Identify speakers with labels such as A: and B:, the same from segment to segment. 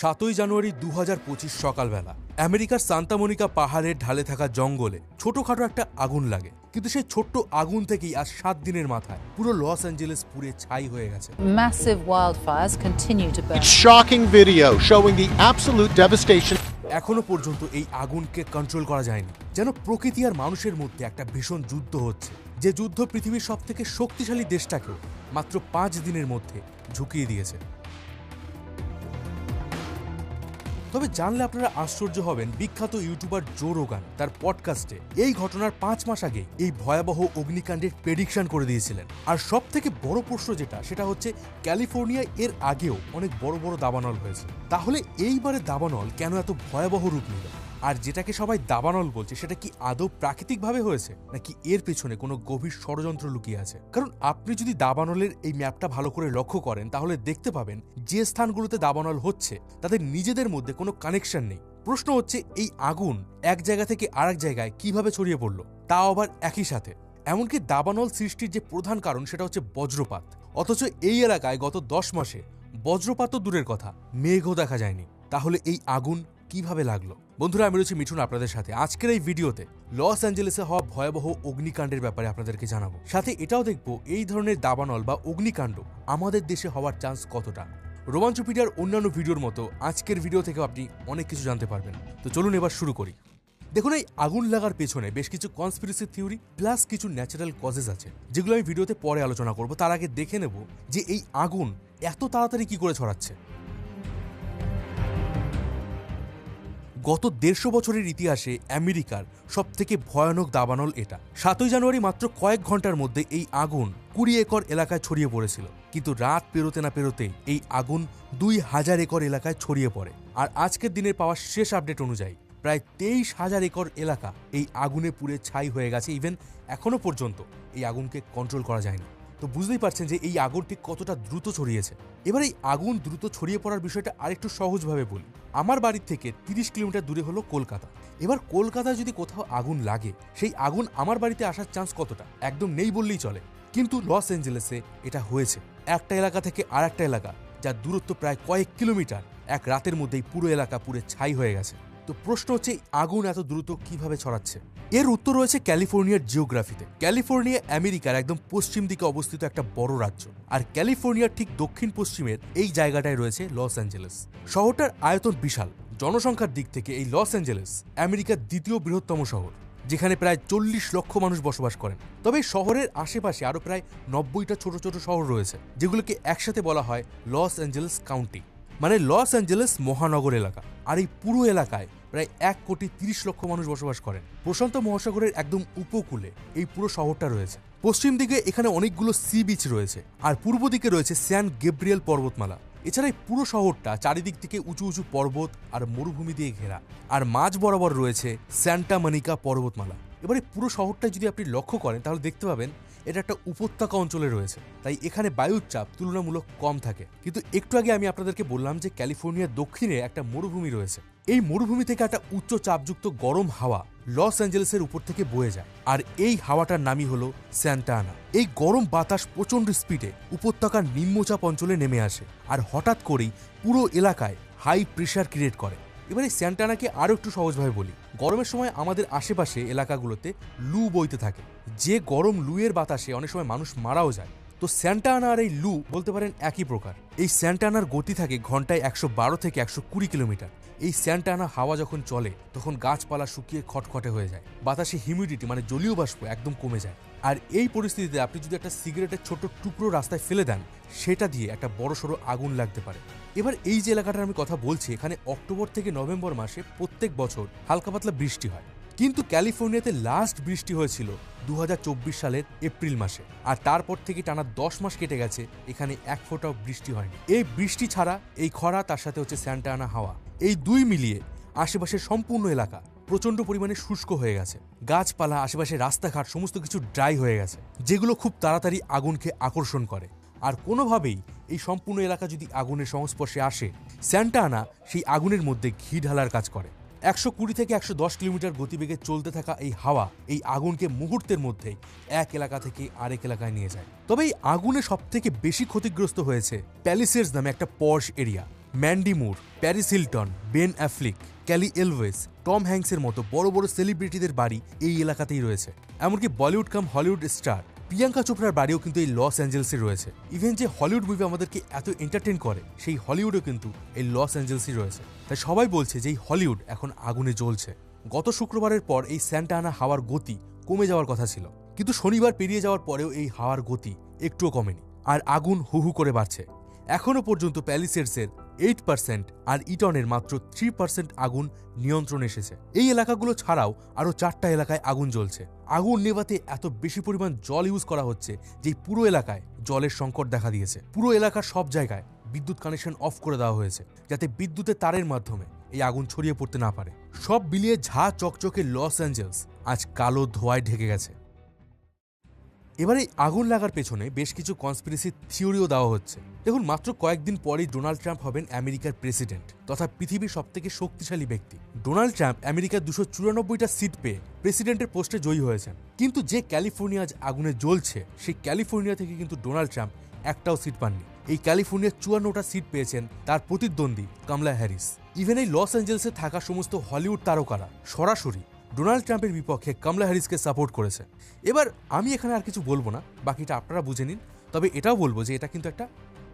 A: সাতই জানুয়ারি দু হাজার পঁচিশ সকালবেলা আমেরিকার সান্তামনিকা পাহাড়ের ঢালে থাকা জঙ্গলে ছোটখাটো একটা আগুন লাগে। কিন্তু সেই ছোট্ট আগুন থেকেই আজ সাত দিনের মাথায় পুরো লস অ্যাঞ্জেলেস পুড়ে ছাই হয়ে গেছে।
B: Massive wildfires continue to burn.
C: It's shocking video showing the absolute devastation.
A: এখনও পর্যন্ত এই আগুনকে কন্ট্রোল করা যায়নি। যেন প্রকৃতি আর মানুষের মধ্যে একটা ভীষণ যুদ্ধ হচ্ছে। যে যুদ্ধ পৃথিবীর সব থেকে শক্তিশালী দেশটাকেও মাত্র পাঁচ দিনের মধ্যে ঝুঁকিয়ে দিয়েছে। তবে জানলে আপনারা আশ্চর্য হবেন বিখ্যাত ইউটিউবার জো রোগান তার পডকাস্টে। এই ঘটনার পাঁচ মাস আগে এই ভয়াবহ অগ্নিকাণ্ডের প্রেডিকশন করে দিয়েছিলেন। আর সব থেকে বড় প্রশ্ন যেটা, সেটা হচ্ছে ক্যালিফোর্নিয়ায় এর আগেও অনেক বড় বড় দাবানল হয়েছে। তাহলে এইবারে দাবানল কেন এত ভয়াবহ রূপ নিল? আর যেটাকে সবাই দাবানল বলছে, সেটা কি আদৌ প্রাকৃতিকভাবে হয়েছে? নাকি এর পেছনে কোনো গভীর ষড়যন্ত্র লুকিয়ে আছে? কারণ আপনি যদি দাবানলের এই ম্যাপটা ভালো করে লক্ষ্য করেন, তাহলে দেখতে পাবেন যে স্থানগুলোতে দাবানল হচ্ছে, তাদের নিজেদের মধ্যে কোনো কানেকশন নেই। প্রশ্ন হচ্ছে, এই আগুন এক জায়গা থেকে আরেক জায়গায় কীভাবে ছড়িয়ে পড়ল? তাও আবার একই সাথে। এমনকি দাবানল সৃষ্টির যে প্রধান কারণ, সেটা হচ্ছে বজ্রপাত। অথচ এই এলাকায় গত দশ মাসে বজ্রপাত তো দূরের কথা, মেঘও দেখা যায়নি। তাহলে এই আগুন কীভাবে লাগল? বন্ধুরা, আমি রয়েছি মিঠুন আপনাদের সাথে। আজকের এই ভিডিওতে লস অ্যাঞ্জেলেসে হওয়া ভয়াবহ অগ্নিকাণ্ডের ব্যাপারে আপনাদেরকে জানাব। সাথে এটাও দেখব এই ধরনের দাবানল বা অগ্নিকাণ্ড আমাদের দেশে হওয়ার চান্স কতটা। রোমাঞ্চপিডিয়ার অন্যান্য ভিডিওর মতো আজকের ভিডিও থেকেও আপনি অনেক কিছু জানতে পারবেন। তো চলুন এবার শুরু করি। দেখুন, এই আগুন লাগার পেছনে বেশ কিছু কনস্পিরেসি থিওরি প্লাস কিছু ন্যাচারাল কজেস আছে, যেগুলো আমি ভিডিওতে পরে আলোচনা করব। তার আগে দেখে নেব যে এই আগুন এত তাড়াতাড়ি কি করে ছড়াচ্ছে। গত দেড়শো বছরের ইতিহাসে আমেরিকার সব থেকে ভয়ানক দাবানল এটা। সাতই জানুয়ারি মাত্র কয়েক ঘণ্টার মধ্যে এই আগুন কুড়ি একর এলাকায় ছড়িয়ে পড়েছিল। কিন্তু রাত পেরোতে না পেরোতে এই আগুন দুই হাজার একর এলাকায় ছড়িয়ে পড়ে। আর আজকের দিনের পাওয়া শেষ আপডেট অনুযায়ী প্রায় তেইশ হাজার একর এলাকা এই আগুনে পুড়ে ছাই হয়ে গেছে। ইভেন এখনও পর্যন্ত এই আগুনকে কন্ট্রোল করা যায়নি। তো বুঝতেই পারছেন যে এই আগুনটি কতটা দ্রুত ছড়িয়েছে। এবার এই আগুন দ্রুত ছড়িয়ে পড়ার বিষয়টা আরেকটু সহজভাবে বলি। আমার বাড়ির থেকে তিরিশ কিলোমিটার দূরে হলো কলকাতা। এবার কলকাতায় যদি কোথাও আগুন লাগে, সেই আগুন আমার বাড়িতে আসার চান্স কতটা? একদম নেই বললেই চলে। কিন্তু লস অ্যাঞ্জেলেসে এটা হয়েছে। একটা এলাকা থেকে আর একটা এলাকা, যার দূরত্ব প্রায় কয়েক কিলোমিটার। এক রাতের মধ্যেই পুরো এলাকা পুরে ছাই হয়ে গেছে। তো প্রশ্ন হচ্ছে আগুন এত দ্রুত কীভাবে ছড়াচ্ছে? এর উত্তর রয়েছে ক্যালিফোর্নিয়ার জিওগ্রাফিতে। ক্যালিফোর্নিয়া আমেরিকার একদম পশ্চিম দিকে অবস্থিত একটা বড় রাজ্য। আর ক্যালিফোর্নিয়ার ঠিক দক্ষিণ পশ্চিমের এই জায়গাটায় রয়েছে লস অ্যাঞ্জেলেস। শহরটার আয়তন বিশাল। জনসংখ্যার দিক থেকে এই লস অ্যাঞ্জেলেস আমেরিকার দ্বিতীয় বৃহত্তম শহর, যেখানে প্রায় চল্লিশ লক্ষ মানুষ বসবাস করেন। তবে শহরের আশেপাশে আরও প্রায় নব্বইটা ছোট ছোট শহর রয়েছে, যেগুলোকে একসাথে বলা হয় লস অ্যাঞ্জেলেস কাউন্টি। মানে লস অ্যাঞ্জেলেস মহানগর এলাকা। আর এই পুরো এলাকায় প্রায় এক কোটি তিরিশ লক্ষ মানুষ বসবাস করেন। প্রশান্ত মহাসাগরের একদম উপকূলে এই পুরো শহরটা রয়েছে। পশ্চিম দিকে এখানে অনেকগুলো সি বিচ রয়েছে আর পূর্ব দিকে রয়েছে স্যান গেব্রিয়েল পর্বতমালা। এছাড়া এই পুরো শহরটা চারিদিক থেকে উঁচু উঁচু পর্বত আর মরুভূমি দিয়ে ঘেরা। আর মাঝ বরাবর রয়েছে স্যান্টা মনিকা পর্বতমালা। এবারে পুরো শহরটা যদি আপনি লক্ষ্য করেন, তাহলে দেখতে পাবেন এটা একটা উপত্যকা অঞ্চলে রয়েছে, তাই এখানে বায়ুর চাপ তুলনামূলক কম থাকে। কিন্তু একটু আগে আমি আপনাদেরকে বললাম যে ক্যালিফোর্নিয়ার দক্ষিণে একটা মরুভূমি রয়েছে। এই মরুভূমি থেকে একটা উচ্চ চাপযুক্ত গরম হাওয়া লস অ্যাঞ্জেলেসের উপর থেকে বয়ে যায়। আর এই হাওয়াটার নামই হলো স্যান্টানা। এই গরম বাতাস প্রচণ্ড স্পিডে উপত্যকার নিম্নচাপ অঞ্চলে নেমে আসে, আর হঠাৎ করেই পুরো এলাকায় হাই প্রেশার ক্রিয়েট করে। এবার স্যান্টানাকে আরও একটু সহজভাবে বলি। গরমের সময় আমাদের আশেপাশে এলাকাগুলোতে লু বইতে থাকে। যে গরম লুয়ের বাতাসে অনেক সময় মানুষ মারাও যায়। তো স্যান্টানা আর এই লু বলতে পারেন একই প্রকার। এই স্যান্টানার গতি থাকে ঘন্টায় একশো বারো থেকে একশো কুড়ি কিলোমিটার। এই স্যান্টানা হাওয়া যখন চলে, তখন গাছপালা শুকিয়ে খটখটে হয়ে যায়। বাতাসে হিউমিডিটি মানে জলীয় বাষ্প একদম কমে যায়। আর এই পরিস্থিতিতে আপনি যদি একটা সিগারেটের ছোট টুকরো রাস্তায় ফেলে দেন, সেটা দিয়ে একটা বড় সড়ো আগুন লাগতে পারে। এবার এই যে এলাকাটার আমি কথা বলছি, এখানে অক্টোবর থেকে নভেম্বর মাসে প্রত্যেক বছর হালকা পাতলা বৃষ্টি হয়। কিন্তু ক্যালিফোর্নিয়াতে লাস্ট বৃষ্টি হয়েছিল দু হাজার চব্বিশ সালের এপ্রিল মাসে। আর তারপর থেকে টানা দশ মাস কেটে গেছে, এখানে এক ফোঁটাও বৃষ্টি হয়নি। এই বৃষ্টি ছাড়া এই খরা তার সাথে হচ্ছে স্যান্টা আনা হাওয়া। এই দুই মিলিয়ে আশেপাশের সম্পূর্ণ এলাকা প্রচণ্ড পরিমাণে শুষ্ক হয়ে গেছে। গাছপালা, আশেপাশে রাস্তাঘাট, সমস্ত কিছু ড্রাই হয়ে গেছে, যেগুলো খুব তাড়াতাড়ি আগুনকে আকর্ষণ করে। আর কোনোভাবেই এই সম্পূর্ণ এলাকা যদি আগুনের সংস্পর্শে আসে, স্যান্টা আনা সেই আগুনের মধ্যে ঘি ঢালার কাজ করে। একশো কুড়ি থেকে একশো দশ কিলোমিটার গতিবেগে চলতে থাকা এই হাওয়া এই আগুনকে মুহূর্তের মধ্যেই এক এলাকা থেকে আরেক এলাকায় নিয়ে যায়। তবে এই আগুনে সব থেকে বেশি ক্ষতিগ্রস্ত হয়েছে প্যালিসেস নামে একটা posh area. Mandy Moore, Paris Hilton, Ben Affleck, Cary Elwes Tom হ্যাংসের মতো বড় বড় সেলিব্রিটিদের বাড়ি এই এলাকাতেই রয়েছে। এমনকি Bollywood cum Hollywood star Priyanka চোপড়ার বাড়িও কিন্তু এই লস অ্যাঞ্জেলসে রয়েছে। ইভেন যে হলিউড মুভি আমাদেরকে এত এন্টারটেন করে, সেই হলিউডও কিন্তু এই লস অ্যাঞ্জেলসই রয়েছে। তাই সবাই বলছে যে এই হলিউড এখন আগুনে জ্বলছে। গত শুক্রবারের পর এই স্যান্টা আনা হাওয়ার গতি কমে যাওয়ার কথা ছিল। কিন্তু শনিবার পেরিয়ে যাওয়ার পরেও এই হাওয়ার গতি একটুও কমেনি। আর আগুন হু হু করে বাড়ছে। এখনও পর্যন্ত প্যালিসেডসের এইট পার্সেন্ট আর ইটনের মাত্র থ্রি পার্সেন্ট আগুন নিয়ন্ত্রণ এসেছে। এই এলাকাগুলো ছাড়াও আরও চারটা এলাকায় আগুন জ্বলছে। আগুন নেভাতে এত বেশি পরিমাণ জল ইউজ করা হচ্ছে যে পুরো এলাকায় জলের সংকট দেখা দিয়েছে। পুরো এলাকার সব জায়গায় বিদ্যুৎ কানেকশন অফ করে দেওয়া হয়েছে, যাতে বিদ্যুতের তারের মাধ্যমে এই আগুন ছড়িয়ে পড়তে না পারে। সব বিলিয়ে ঝা চকচকে লস অ্যাঞ্জেলস আজ কালো ধোঁয়ায় ঢেকে গেছে। এবার এই আগুন লাগার পেছনে বেশ কিছু কনস্পিরেসি থিওরিও দেওয়া হচ্ছে। দেখুন, মাত্র কয়েকদিন পরেই ডোনাল্ড ট্রাম্প হবেন আমেরিকার প্রেসিডেন্ট তথা পৃথিবীর সবথেকে শক্তিশালী ব্যক্তি। ডোনাল্ড ট্রাম্প আমেরিকার দুশো চুরানব্বইটা সিট পেয়ে প্রেসিডেন্টের পোস্টে জয়ী হয়েছেন। কিন্তু যে ক্যালিফোর্নিয়া আজ আগুনে জ্বলছে, সেই ক্যালিফোর্নিয়া থেকে কিন্তু ডোনাল্ড ট্রাম্প একটাও সিট পাননি। এই ক্যালিফোর্নিয়ার চুয়ান্নটা সিট পেয়েছেন তার প্রতিদ্বন্দ্বী কামলা হ্যারিস। ইভেন এই লস অ্যাঞ্জেলসে থাকা সমস্ত হলিউড তারকারা সরাসরি ডোনাল্ড ট্রাম্পের বিপক্ষে কমলা হ্যারিসকে সাপোর্ট করেছে। এবার আমি এখানে আর কিছু বলব না, বাকিটা আপনারা বুঝে নিন। তবে এটাও বলব যে এটা কিন্তু একটা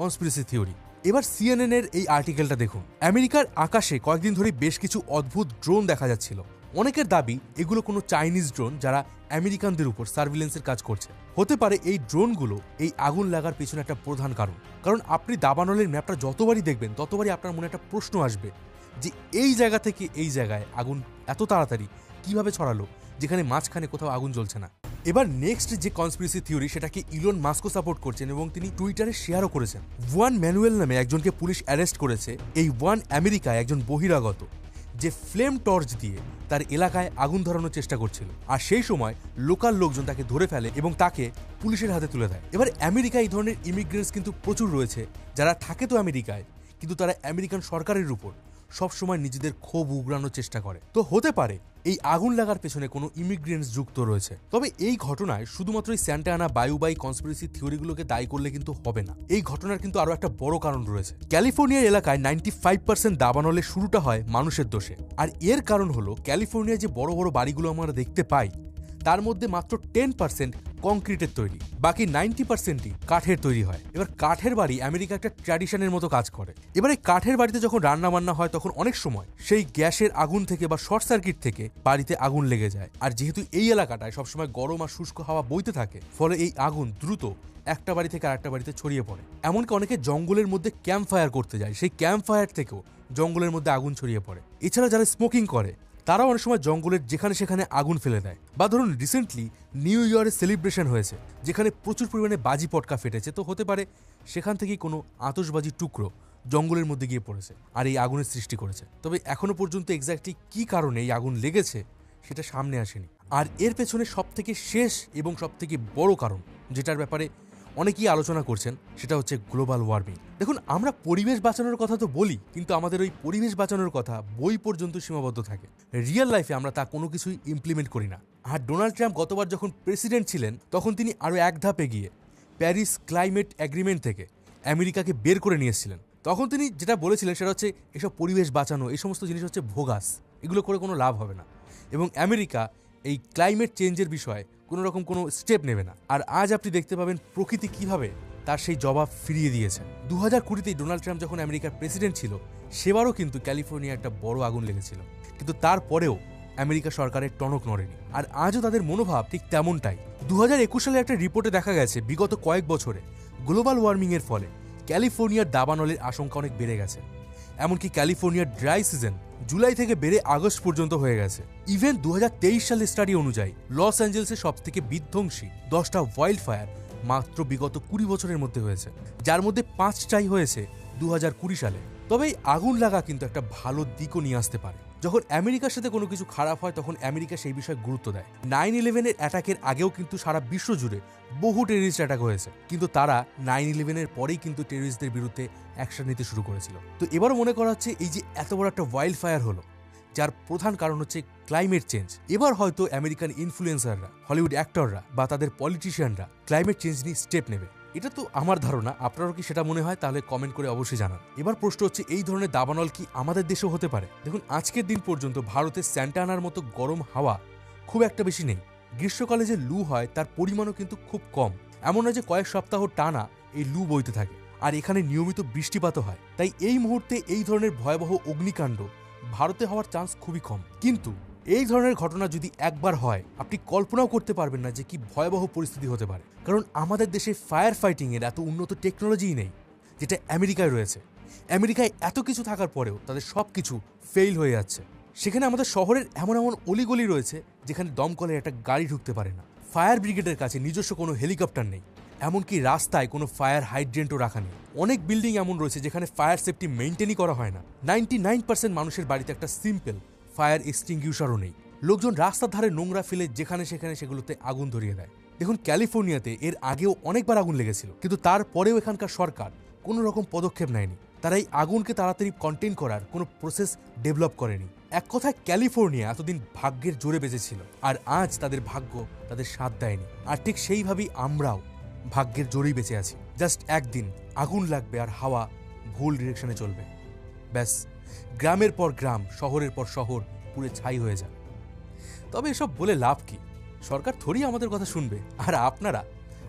A: কনস্পিরেসি থিওরি এবার সিএনএন এর এই আর্টিকেলটা দেখুন। আমেরিকার আকাশে কয়েকদিন ধরে বেশ কিছু অদ্ভুত ড্রোন দেখা যাচ্ছিল। অনেকের দাবি, এগুলো কোনো চাইনিজ ড্রোন যারা আমেরিকানদের উপর সার্ভিলেন্সের কাজ করছে। হতে পারে এই ড্রোনগুলো এই আগুন লাগার পিছনে একটা প্রধান কারণ। কারণ আপনি দাবানলের ম্যাপটা যতবারই দেখবেন, ততবারই আপনার মনে একটা প্রশ্ন আসবে যে এই জায়গা থেকে এই জায়গায় আগুন এত তাড়াতাড়ি কীভাবে ছড়ালো, যেখানে মাঝখানে কোথাও আগুন জ্বলছে না। এবার নেক্সট যে কনস্পিরেসি থিওরি সেটাকে ইলন মাস্কো সাপোর্ট করছেন এবং তিনি টুইটারে শেয়ারও করেছেন। ওয়ান ম্যানুয়েল নামে একজনকে পুলিশ অ্যারেস্ট করেছে। এই ওয়ান আমেরিকায় একজন বহিরাগত, যে ফ্লেম টর্চ দিয়ে তার এলাকায় আগুন ধরানোর চেষ্টা করছিল। আর সেই সময় লোকাল লোকজন তাকে ধরে ফেলে এবং তাকে পুলিশের হাতে তুলে দেয়। এবার আমেরিকা এই ধরনের ইমিগ্রেন্টস কিন্তু প্রচুর রয়েছে। যারা থাকে তো আমেরিকায়, কিন্তু তারা আমেরিকান সরকারের উপর। সবসময় নিজেদের ক্ষোভ উগড়ানোর চেষ্টা করে। তো হতে পারে এই আগুন লাগার পেছনে কোনো ইমিগ্রেন্টস যুক্ত রয়েছে। তবে এই ঘটনায় শুধুমাত্র এই স্যান্টা আনা বায়ুবাই কনস্পিরেসি থিওরিগুলোকে দায়ী করলে কিন্তু হবে না। এই ঘটনার কিন্তু আরও একটা বড় কারণ রয়েছে। ক্যালিফোর্নিয়ার এলাকায় নাইনটি ফাইভ পার্সেন্ট দাবানলের শুরুটা হয় মানুষের দোষে। আর এর কারণ হলো ক্যালিফোর্নিয়ায় যে বড় বড় বাড়িগুলো আমরা দেখতে পাই তার মধ্যে মাত্র টেন পার্সেন্ট কংক্রিটের তৈরি, বাকি নাইনটি পার্সেন্টই কাঠের তৈরি হয়। এবার কাঠের বাড়ি আমেরিকা একটা ট্র্যাডিশনের মতো কাজ করে। এবার এই কাঠের বাড়িতে যখন রান্না বান্না হয় তখন অনেক সময় সেই গ্যাসের আগুন থেকে বা শর্ট সার্কিট থেকে বাড়িতে আগুন লেগে যায়। আর যেহেতু এই এলাকাটায় সবসময় গরম আর শুষ্ক হাওয়া বইতে থাকে, ফলে এই আগুন দ্রুত একটা বাড়ি থেকে আরেকটা বাড়িতে ছড়িয়ে পড়ে। এমনকি অনেকে জঙ্গলের মধ্যে ক্যাম্প ফায়ার করতে যায়, সেই ক্যাম্প ফায়ার থেকেও জঙ্গলের মধ্যে আগুন ছড়িয়ে পড়ে। এছাড়া যারা স্মোকিং করে তারাও অনেক সময় জঙ্গলের যেখানে সেখানে আগুন ফেলে দেয় বা ধরুন রিসেন্টলি নিউ ইয়ারের সেলিব্রেশন হয়েছে, যেখানে প্রচুর পরিমাণে বাজি পটকা ফেটেছে। তো হতে পারে সেখান থেকেই কোনো আতসবাজির টুকরো জঙ্গলের মধ্যে গিয়ে পড়েছে আর এই আগুনের সৃষ্টি করেছে। তবে এখনও পর্যন্ত এক্স্যাক্টলি কী কারণে এই আগুন লেগেছে সেটা সামনে আসেনি। আর এর পেছনে সব থেকে শেষ এবং সব থেকে বড় কারণ, যেটার ব্যাপারে অনেকেই আলোচনা করছেন, সেটা হচ্ছে গ্লোবাল ওয়ার্মিং দেখুন, আমরা পরিবেশ বাঁচানোর কথা তো বলি, কিন্তু আমাদের ওই পরিবেশ বাঁচানোর কথা বই পর্যন্ত সীমাবদ্ধ থাকে। রিয়েল লাইফে আমরা তা কোনো কিছুই ইমপ্লিমেন্ট করি না। আর ডোনাল্ড ট্রাম্প গতবার যখন প্রেসিডেন্ট ছিলেন, তখন তিনি আরও এক ধাপে গিয়ে প্যারিস ক্লাইমেট অ্যাগ্রিমেন্ট থেকে আমেরিকাকে বের করে নিয়ে এসেছিলেন। তখন তিনি যেটা বলেছিলেন, সেটা হচ্ছে এসব পরিবেশ বাঁচানো, এই সমস্ত জিনিস হচ্ছে ভোগাস, এগুলো করে কোনো লাভ হবে না। এবং আমেরিকা এই ক্লাইমেট চেঞ্জের বিষয়ে কোনো রকম কোনো স্টেপ নেবে না। আর আজ আপনি দেখতে পাবেন প্রকৃতি কীভাবে তার সেই জবাব ফিরিয়ে দিয়েছে দু হাজার কুড়িতেই ডোনাল্ড ট্রাম্প যখন আমেরিকার প্রেসিডেন্ট ছিল, সেবারও কিন্তু ক্যালিফোর্নিয়া একটা বড় আগুন লেগেছিল। কিন্তু তারপরেও আমেরিকা সরকারের টনক নড়েনি। আর আজও তাদের মনোভাব ঠিক তেমনটাই। দু হাজার একুশ সালে একটা রিপোর্টে দেখা গেছে, বিগত কয়েক বছরে গ্লোবাল ওয়ার্মিংয়ের ফলে ক্যালিফোর্নিয়ার দাবানলের আশঙ্কা অনেক বেড়ে গেছে। এমনকি ক্যালিফোর্নিয়ার ড্রাই সিজন জুলাই থেকে বেড়ে আগস্ট পর্যন্ত হয়ে গেছে। ইভেন দু হাজার তেইশ সালের স্টাডি অনুযায়ী লস অ্যাঞ্জেলসে সব থেকে বিধ্বংসী দশটা ওয়াইল্ড ফায়ার মাত্র বিগত কুড়ি বছরের মধ্যে হয়েছে। যার মধ্যে পাঁচটাই হয়েছে দু সালে। তবে এই আগুন লাগা কিন্তু একটা ভালো দিকও নিয়ে আসতে পারে। যখন আমেরিকার সাথে কোনো কিছু খারাপ হয়, তখন আমেরিকা সেই বিষয়ে গুরুত্ব দেয়। নাইন ইলেভেনের অ্যাটাকের আগেও কিন্তু সারা বিশ্ব জুড়ে বহু টেরিস্ট অ্যাটাক হয়েছে। কিন্তু তারা নাইন ইলেভেনের পরেই কিন্তু টেরিস্টদের বিরুদ্ধে অ্যাকশন নিতে শুরু করেছিল। তো এবারও মনে করা হচ্ছে এই যে এত বড় একটা ওয়াইল্ড ফায়ার হলো, যার প্রধান কারণ হচ্ছে ক্লাইমেট চেঞ্জ এবার হয়তো আমেরিকান ইনফ্লুয়েন্সাররা হলিউড অ্যাক্টররা বা তাদের পলিটিশিয়ানরা ক্লাইমেট চেঞ্জ নিয়ে স্টেপ নেবে। এটা তো আমার ধারণা। আপনারও কি সেটা মনে হয়? তাহলে কমেন্ট করে অবশ্যই জানান। এবার প্রশ্ন হচ্ছে, এই ধরনের দাবানল কি আমাদের দেশেও হতে পারে? দেখুন, আজকের দিন পর্যন্ত ভারতে স্যান্টা আনার মতো গরম হাওয়া খুব একটা বেশি নেই। গ্রীষ্মকালে যে লু হয়, তার পরিমাণও কিন্তু খুব কম। এমন নয় যে কয়েক সপ্তাহ টানা এই লু বইতে থাকে। আর এখানে নিয়মিত বৃষ্টিপাতও হয়। তাই এই মুহূর্তে এই ধরনের ভয়াবহ অগ্নিকাণ্ড ভারতে হওয়ার চান্স খুবই কম। কিন্তু এই ধরনের ঘটনা যদি একবার হয়, আপনি কল্পনাও করতে পারবেন না যে কি ভয়াবহ পরিস্থিতি হতে পারে। কারণ আমাদের দেশে ফায়ার ফাইটিংয়ের এত উন্নত টেকনোলজিই নেই, যেটা আমেরিকায় রয়েছে। আমেরিকায় এত কিছু থাকার পরেও তাদের সব কিছু ফেল হয়ে যাচ্ছে। সেখানে আমাদের শহরের এমন এমন অলিগলি রয়েছে, যেখানে দমকলের একটা গাড়ি ঢুকতে পারে না। ফায়ার ব্রিগেডের কাছে নিজস্ব কোনো হেলিকপ্টার নেই, এমনকি রাস্তায় কোনো ফায়ার হাইড্রেন্টও রাখা নেই। অনেক বিল্ডিং এমন রয়েছে, যেখানে ফায়ার সেফটি মেনটেনই করা হয় না। নাইনটি নাইন পার্সেন্ট মানুষের বাড়িতে একটা সিম্পল ফায়ার এক্সটিংগুইশারও নেই। লোকজন রাস্তার ধারে নোংরা ফেলে যেখানে সেখানে সেগুলোতে আগুন ধরিয়ে দেয়। দেখুন, ক্যালিফোর্নিয়াতে এর আগেও অনেকবার আগুন লেগেছিল, কিন্তু তারপরেও এখানকার সরকার কোনো রকম পদক্ষেপ নেয়নি। তারা এই আগুনকে তাড়াতাড়ি কন্টেন করার কোনো প্রসেস ডেভেলপ করেনি। এক কথায়, ক্যালিফোর্নিয়া এতদিন ভাগ্যের জোরে বেঁচেছিল, আর আজ তাদের ভাগ্য তাদের সাথ দেয়নি। আর ঠিক সেইভাবেই আমরাও ভাগ্যের জোরেই বেঁচে আছি। জাস্ট একদিন আগুন লাগবে আর হাওয়া ভুল ডিরেকশনে চলবে। ব্যাস। গ্রামের পর গ্রাম, শহরের পর শহর, পুরে ছাই হয়ে যাবে তবে এসব বলে লাভ কি? সরকার থরি আমাদের কথা শুনবে। আর আপনারা?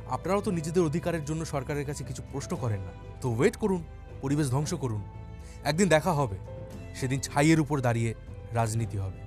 A: আপনারাও তো নিজেদের অধিকারের জন্য সরকারের কাছে কিছু প্রশ্ন করেন না। তো ওয়েট করুন, পরিবেশ ধ্বংস করুন। একদিন দেখা হবে। সেদিন ছাইয়ের উপর দাঁড়িয়ে রাজনীতি হবে।